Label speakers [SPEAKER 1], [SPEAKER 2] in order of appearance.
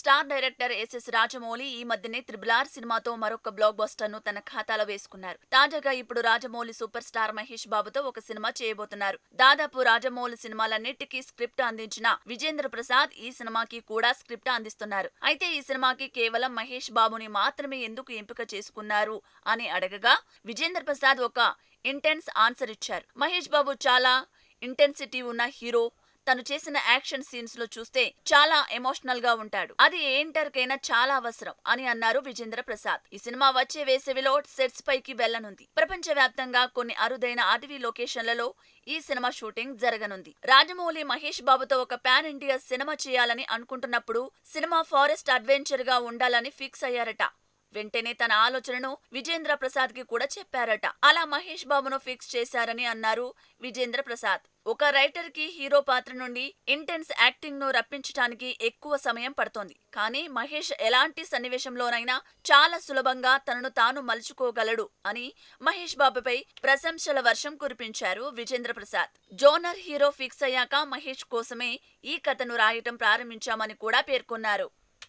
[SPEAKER 1] Star director SS Rajamouli ఈ మధ్యనే triple R సినిమాతో మరొక బ్లాక్ బస్టర్ను తన ఖాతాలో వేసుకున్నారు. తాజాగా ఇప్పుడు రాజమౌళి సూపర్ స్టార్ మహేష్ బాబుతో ఒక సినిమా చేయబోతున్నారు. దాదాపు రాజమౌళి సినిమాలన్నిటికీ స్క్రిప్ట్ అందించిన విజేంద్ర ప్రసాద్ ఈ సినిమాకి కూడా స్క్రిప్ట్ అందిస్తున్నారు. అయితే ఈ సినిమాకి కేవలం మహేష్ బాబుని మాత్రమే ఎందుకు ఎంపిక చేసుకున్నారు అని అడగగా విజేంద్ర ప్రసాద్ ఒక ఇంటెన్స్ ఆన్సర్ ఇచ్చారు. మహేష్ బాబు చాలా ఇంటెన్సిటీ ఉన్న హీరో తను చేసిన యాక్షన్ సీన్స్లో చూస్తే చాలా ఎమోషనల్గా ఉంటాడు. అది ఏ ఇంటర్కైనా చాలా అవసరం అని అన్నారు విజేంద్ర ప్రసాద్. ఈ సినిమా వచ్చే వేసవిలో సెట్స్ పైకి వెళ్ళనుంది ప్రపంచ వ్యాప్తంగా కొన్ని అరుదైన అటవీ లొకేషన్లలో ఈ సినిమా షూటింగ్ జరగనుంది. రాజమౌళి మహేష్ బాబుతో ఒక పాన్ ఇండియా సినిమా చేయాలని అనుకుంటున్నప్పుడు సినిమా ఫారెస్ట్ అడ్వెంచర్గా ఉండాలని ఫిక్స్ అయ్యారట. వెంటనే తన ఆలోచనను విజేంద్ర ప్రసాద్కి కూడా చెప్పారట. అలా మహేష్ బాబును ఫిక్స్ చేశారని అన్నారు విజేంద్ర ప్రసాద్. ఒక రైటర్కి హీరో పాత్ర నుండి ఇంటెన్స్ యాక్టింగ్ను రప్పించడానికి ఎక్కువ సమయం పడుతోంది. కానీ మహేష్ ఎలాంటి సన్నివేశంలోనైనా చాలా సులభంగా తనను తాను మలుచుకోగలడు అని మహేష్ బాబుపై ప్రశంసల వర్షం కురిపించారు Vijendra Prasad. Genre hero fix అయ్యాక మహేష్ కోసమే ఈ కథను రాయటం ప్రారంభించామని కూడా పేర్కొన్నారు.